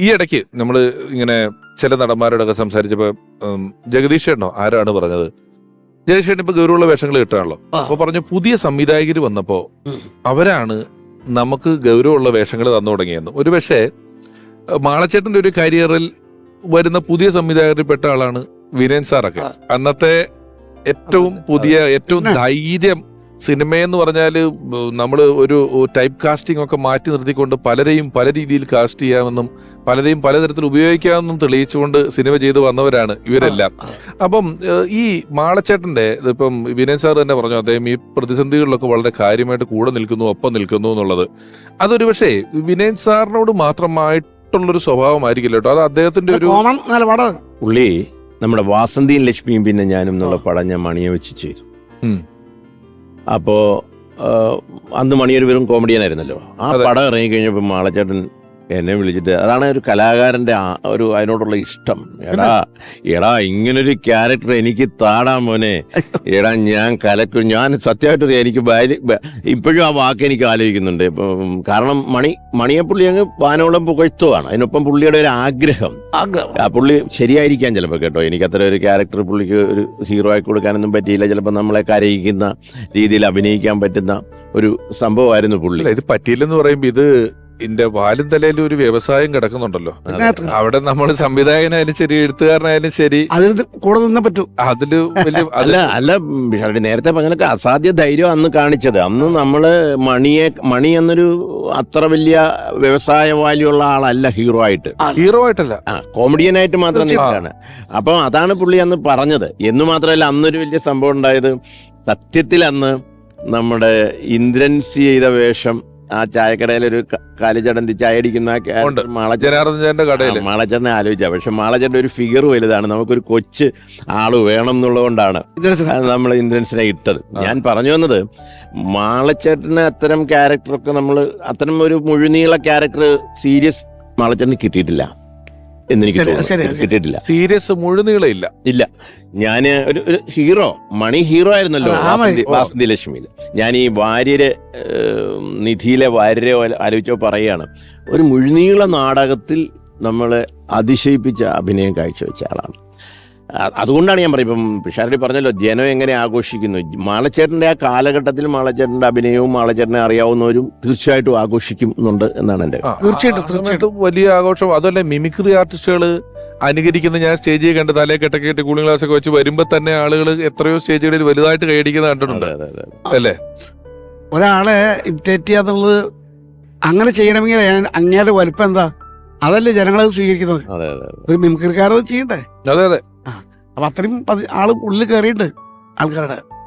ഈ ഇടയ്ക്ക് നമ്മൾ ഇങ്ങനെ ചില നടന്മാരോടൊക്കെ സംസാരിച്ചപ്പോൾ ഉം, ജഗദീഷ് ചേട്ടനോ ആരാണ് പറഞ്ഞത് ജഗദീഷ് ചേട്ടൻ ഇപ്പൊ ഗൗരവമുള്ള വേഷങ്ങൾ കിട്ടാണല്ലോ. അപ്പൊ പറഞ്ഞു പുതിയ സംവിധായകർ വന്നപ്പോ. അവരാണ് നമുക്ക് ഗൗരവമുള്ള വേഷങ്ങൾ തന്നു തുടങ്ങിയെന്ന് ഒരു പക്ഷേ മാളച്ചേട്ടന്റെ ഒരു കരിയറിൽ വരുന്ന പുതിയ സംവിധായകരിൽ പെട്ട ആളാണ് വിനയൻ സാറൊക്കെ. അന്നത്തെ ഏറ്റവും പുതിയ ഏറ്റവും ധൈര്യം സിനിമയെന്ന് പറഞ്ഞാൽ നമ്മൾ ഒരു ടൈപ്പ് കാസ്റ്റിംഗ് ഒക്കെ മാറ്റി നിർത്തിക്കൊണ്ട് പലരെയും പല രീതിയിൽ കാസ്റ്റ് ചെയ്യാമെന്നും പലരെയും പലതരത്തിൽ ഉപയോഗിക്കാമെന്നും തെളിയിച്ചുകൊണ്ട് സിനിമ ചെയ്തു വന്നവരാണ് ഇവരെല്ലാം. അപ്പം ഈ മാളച്ചേട്ടന്റെ ഇതിപ്പം വിനയൻ സാർ തന്നെ പറഞ്ഞു അദ്ദേഹം ഈ പ്രതിസന്ധികളിലൊക്കെ വളരെ കാര്യമായിട്ട് കൂടെ നിൽക്കുന്നു ഒപ്പം നിൽക്കുന്നു എന്നുള്ളത്. അതൊരു പക്ഷേ വിനയൻ സാറിനോട് മാത്രമായിട്ടുള്ളൊരു സ്വഭാവമായിരിക്കില്ല കേട്ടോ. അത് അദ്ദേഹത്തിന്റെ ഒരു പുള്ളി നമ്മുടെ വാസന്തിയും ലക്ഷ്മിയും പിന്നെ ഞാനും എന്നുള്ള പടം ഞാൻ മണിയെ വെച്ച് ചെയ്തു ഉം. അപ്പോ ആ, അന്ന് മണിയൊരു വെറും കോമഡിയൻ ആയിരുന്നല്ലോ ആ. പടം ഇറങ്ങി കഴിഞ്ഞപ്പോൾ മാളച്ചേട്ടൻ എന്നെ വിളിച്ചിട്ട് അതാണ് ഒരു കലാകാരന്റെ ആ ഒരു അതിനോടുള്ള ഇഷ്ടം. എടാ എടാ ഇങ്ങനൊരു ക്യാരക്ടർ എനിക്ക് താടാ മോനെ. എടാ ഞാൻ കലക്കും. ഞാൻ സത്യമായിട്ട് എനിക്ക് ഇപ്പോഴും ആ വാക്ക് എനിക്ക് ആലോചിക്കുന്നുണ്ട്. കാരണം മണി മണിയെപ്പുള്ളി അങ്ങ് വാനോളം പുകഴ്ത്തുവാണ് അതിനൊപ്പം പുള്ളിയുടെ ഒരു ആഗ്രഹം. ആ പുള്ളി ശരിയായിരിക്കാൻ ചിലപ്പോൾ കേട്ടോ. എനിക്ക് അത്ര ഒരു ക്യാരക്ടർ പുള്ളിക്ക് ഒരു ഹീറോ ആയി കൊടുക്കാനൊന്നും പറ്റിയില്ല. ചിലപ്പോൾ നമ്മളെ കരയിക്കുന്ന രീതിയിൽ അഭിനയിക്കാൻ പറ്റുന്ന ഒരു സംഭവമായിരുന്നു പുള്ളി. ഇത് പറ്റിയില്ലെന്ന് പറയുമ്പോൾ ഇത് ഇതിന്റെ വാലും തലയിൽ ഒരു വ്യവസായം കിടക്കുന്നുണ്ടല്ലോ. അവിടെ നമ്മൾ സംവിധായകനായാലും ശരി എഴുത്തുകാരനായാലും ശരി. അതിൽ കൂടെ നിന്നേ പറ്റൂ. അതിൽ വലിയ അല്ല അല്ല ബിഷാരടി നേരത്തെ പറഞ്ഞൊക്കെ അസാധ്യ ധൈര്യം അന്ന് കാണിച്ചത്. അന്ന് നമ്മൾ മണിയെ മണി എന്നൊരു അത്ര വലിയ വ്യവസായ വാല്യുള്ള ആളല്ല ഹീറോ ആയിട്ട്. ഹീറോ ആയിട്ടല്ല. കോമഡിയൻ കോമഡിയനായിട്ട് മാത്രം നിൽക്കുകയാണ്. അപ്പം അതാണ് പുള്ളി അന്ന് പറഞ്ഞത്. എന്ന് മാത്രമല്ല അന്നൊരു വലിയ സംഭവം ഉണ്ടായത് സത്യത്തിൽ അന്ന് നമ്മുടെ ഇന്ദ്രൻസ് ചെയ്ത വേഷം ആ ചായക്കടയിൽ ഒരു കാലിച്ചടന്തി ചായ അടിക്കുന്ന ആ കടയിൽ മാളച്ചേട്ടനെ ആലോചിച്ച. പക്ഷെ മാളച്ചേട്ടൻ ഒരു ഫിഗർ വലുതാണ്. നമുക്കൊരു കൊച്ച് ആൾ വേണം എന്നുള്ളതുകൊണ്ടാണ് നമ്മൾ ഇന്ദ്രൻസിനെ ഇട്ടത്. ഞാൻ പറഞ്ഞു വന്നത് മാളച്ചേട്ടന് അത്തരം ക്യാരക്ടറൊക്കെ നമ്മൾ അത്തരം ഒരു മുഴുനീള ക്യാരക്ടർ സീരിയസ് മാളച്ചേട്ടന് കിട്ടിയിട്ടില്ല. എന്നെനിക്ക് തോന്നുന്നു. കിട്ടിയിട്ടില്ല. സീരിയസ് മുഴുനീള ഇല്ല. ഞാൻ ഒരു ഒരു ഹീറോ മണി ഹീറോ ആയിരുന്നല്ലോ. വാസന്തി ലക്ഷ്മിയിൽ ഞാൻ ഈ വാര്യര് നിധിയിലെ വാര്യരെ ആലോചിച്ചോ പറയുകയാണ് ഒരു മുഴുനീള നാടകത്തിൽ നമ്മളെ അതിശയിപ്പിച്ച അഭിനയം കാഴ്ചവെച്ച ആളാണ്. അതുകൊണ്ടാണ് ഞാൻ പറയും ഇപ്പം പിഷാരടി പറഞ്ഞല്ലോ ജനം എങ്ങനെ ആഘോഷിക്കുന്നു? മാളച്ചേട്ടന്റെ ആ കാലഘട്ടത്തിൽ മാളച്ചേട്ടന്റെ അഭിനയവും മാളച്ചേട്ടനെ അറിയാവുന്നവരും തീർച്ചയായിട്ടും ആഘോഷിക്കും എന്നുണ്ട് എന്നാണ് എന്റെ തീർച്ചയായിട്ടും തീർച്ചയായിട്ടും, വലിയ ആഘോഷം അതല്ലേ മിമിക്രി ആർട്ടിസ്റ്റുകൾ അനുകരിക്കുന്ന ഞാൻ സ്റ്റേജിൽ കണ്ട് തലേ കെട്ടൊക്കെ കെട്ടി കൂളിംഗ് ഗ്ലാസ് ഒക്കെ വെച്ച് വരുമ്പോൾ തന്നെ ആളുകൾ എത്രയോ സ്റ്റേജുകളിൽ വലുതായിട്ട് കൈയടിക്കുന്ന കണ്ടിട്ടുണ്ട്. അല്ലേ? ഒരാളെ ഇമിറ്റേറ്റ് ചെയ്യാന്നുള്ളത് അങ്ങനെ ചെയ്യണമെങ്കിൽ അങ്ങേരുടെ അങ്ങേരെ വലുപ്പം എന്താ? അതല്ലേ ജനങ്ങളത് സ്വീകരിക്കുന്നത്? അതെ അതെ അതെ. ഒരു മിമിക്രിക്കാരത് ചെയ്യണ്ടേ? അതെ അതെ. അപ്പൊ അത്രയും പതി- ആൾ ഉള്ളിൽ കയറിയിട്ട് ആൾക്കാരുടെ.